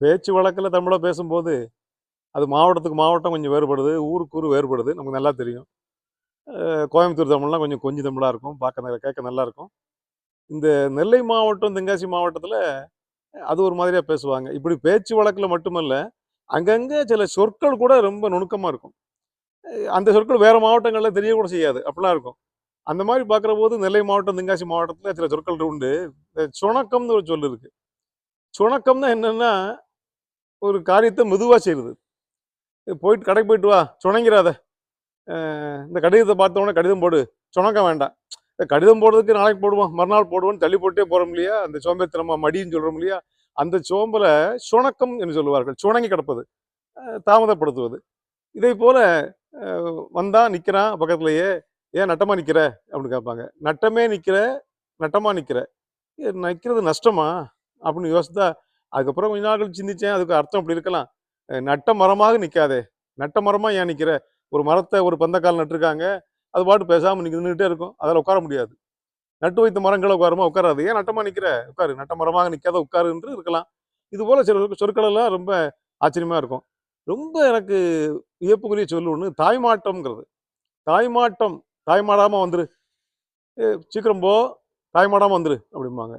பேச்சு வழக்கில் தமிழை பேசும்போது அது மாவட்டத்துக்கு மாவட்டம் கொஞ்சம் வேறுபடுது ஊருக்கு ஊர் வேறுபடுது நமக்கு நல்லா தெரியும். கோயம்புத்தூர் தமிழ்லாம் கொஞ்சம் கொஞ்சம் தமிழாக இருக்கும் பார்க்க கேட்க நல்லாயிருக்கும் இந்த நெல்லை மாவட்டம் தென்காசி மாவட்டத்தில் அது ஒரு மாதிரியாக பேசுவாங்க. இப்படி பேச்சு வழக்கில் மட்டுமல்ல அங்கங்கே சில சொற்கள் கூட ரொம்ப நுணுக்கமாக இருக்கும். அந்த சொற்கள் வேறு மாவட்டங்களில் தெரியக்கூட செய்யாது அப்படிலாம் இருக்கும். அந்த மாதிரி பார்க்குற போது நெல்லை மாவட்டம் தென்காசி மாவட்டத்தில் சில சொற்கள் உண்டு. சுணக்கம்னு ஒரு சொல் இருக்குது சுணக்கம்னா என்னென்னா ஒரு காரியத்தை மெதுவாக செய்கிறது போயிட்டு கடைக்கு போயிட்டு வா சுணங்கிறாத இந்த கடிதத்தை பார்த்தோடனே கடிதம் போடு சுணக்க வேண்டாம். இந்த கடிதம் போடுறதுக்கு நாளைக்கு போடுவோம் மறுநாள் போடுவோம்னு தள்ளி போட்டே போகிறோம் இல்லையா? அந்த சோம்பேத்தனமா மடின்னு சொல்கிறோம் இல்லையா? அந்த சோம்பலை சுணக்கம் என்று சொல்லுவார்கள் சுணங்கி கிடப்பது தாமதப்படுத்துவது. இதே போல் வந்தால் நிற்கிறான் பக்கத்துலயே ஏன் நட்டமாக நிற்கிற அப்படின்னு கேட்பாங்க. நட்டமே நிற்கிற நட்டமாக நிற்கிற நிற்கிறது நஷ்டமா? அப்படின்னு யோசித்தா அதுக்கப்புறம் கொஞ்ச நாள் கழிச்சு சிந்திச்சேன். அதுக்கு அர்த்தம் அப்படி இருக்கலாம். நட்ட மரமாக நிற்காதே நட்ட மரமாக ஏன் நிற்கிற ஒரு மரத்தை ஒரு பந்தக்கால் நட்டிருக்காங்க. அது பாட்டு பேசாமல் நிற்க நின்றுட்டே இருக்கும். அதில் உட்கார முடியாது. நட்டு வைத்த மரங்களை உட்காருமா? உட்காராது. ஏன் நட்டமா நிற்கிற உட்காரு. நட்ட மரமாக நிற்காத உட்காரு என்று இருக்கலாம். இது போல் சில சொற்களெல்லாம் ரொம்ப ஆச்சரியமாக இருக்கும். ரொம்ப எனக்கு வியப்புக்குரிய சொல் ஒன்று தாய்மாட்டம்ங்கிறது தாய்மாட்டம் தாய்மாடாமல் வந்துரு. சீக்கிரம் போ. தாய்மாடாமல் வந்துரு. அப்படிம்பாங்க.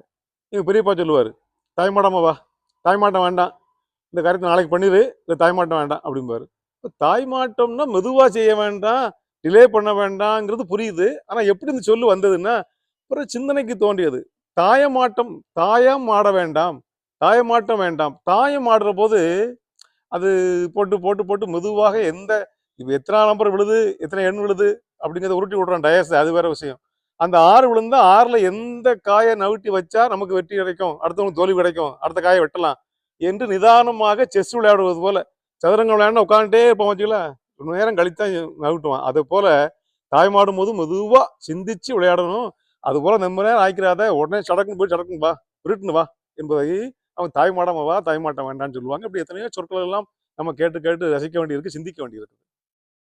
எங்கள் பெரியப்பா சொல்லுவார் தாய்மாடாமல் வா. தாய்மாட்டம் வேண்டாம். இந்த காரியத்தை நாளைக்கு பண்ணிடு இல்லை தாய்மாட்டம் வேண்டாம் அப்படிம்பாரு. இப்போ தாய்மாட்டம்னா மெதுவாக செய்ய வேண்டாம் டிலே பண்ண வேண்டாங்கிறது புரியுது. ஆனால் எப்படி இந்த சொல்லு வந்ததுன்னா அப்புறம் சிந்தனைக்கு தோன்றியது. தாயமாட்டம் தாயம் ஆட வேண்டாம் தாயமாட்டம் வேண்டாம். தாயம் ஆடுற போது அது போட்டு போட்டு போட்டு மெதுவாக எந்த இப்போ எத்தனை நம்பர் விழுது எத்தனை எண் விழுது அப்படிங்கிறத உருட்டி விடுறான் டயஸ் அது வேற விஷயம். அந்த ஆறு விழுந்தா ஆறுல எந்த காயை நவிட்டி வச்சா நமக்கு வெற்றி கிடைக்கும்? அடுத்தவங்களுக்கு தோல்வி கிடைக்கும். அடுத்த காயை வெட்டலாம். என்று நிதானமாக செஸ் விளையாடுவது போல. சதுரங்கம் விளையாண்டு உட்காந்துட்டே இருப்போம் வச்சுக்கல ரொம்ப நேரம் கழித்தான் நவிட்டுவான். அதே போல தாய்மாடும் போது மெதுவா சிந்திச்சு விளையாடணும். அது போல நம்ம நேரம் ஆய்க்கிறாத உடனே சடக்குன்னு போய் சடக்குன்னு வா விருட்டுன்னு வா என்பதை அவன் தாய்மாடாம வா தாய்மாட்டம் வேண்டாம்னு சொல்லுவாங்க. இப்படி எத்தனையோ சொற்கள் எல்லாம் நம்ம கேட்டு கேட்டு ரசிக்க வேண்டியிருக்கு சிந்திக்க வேண்டியிருக்கு.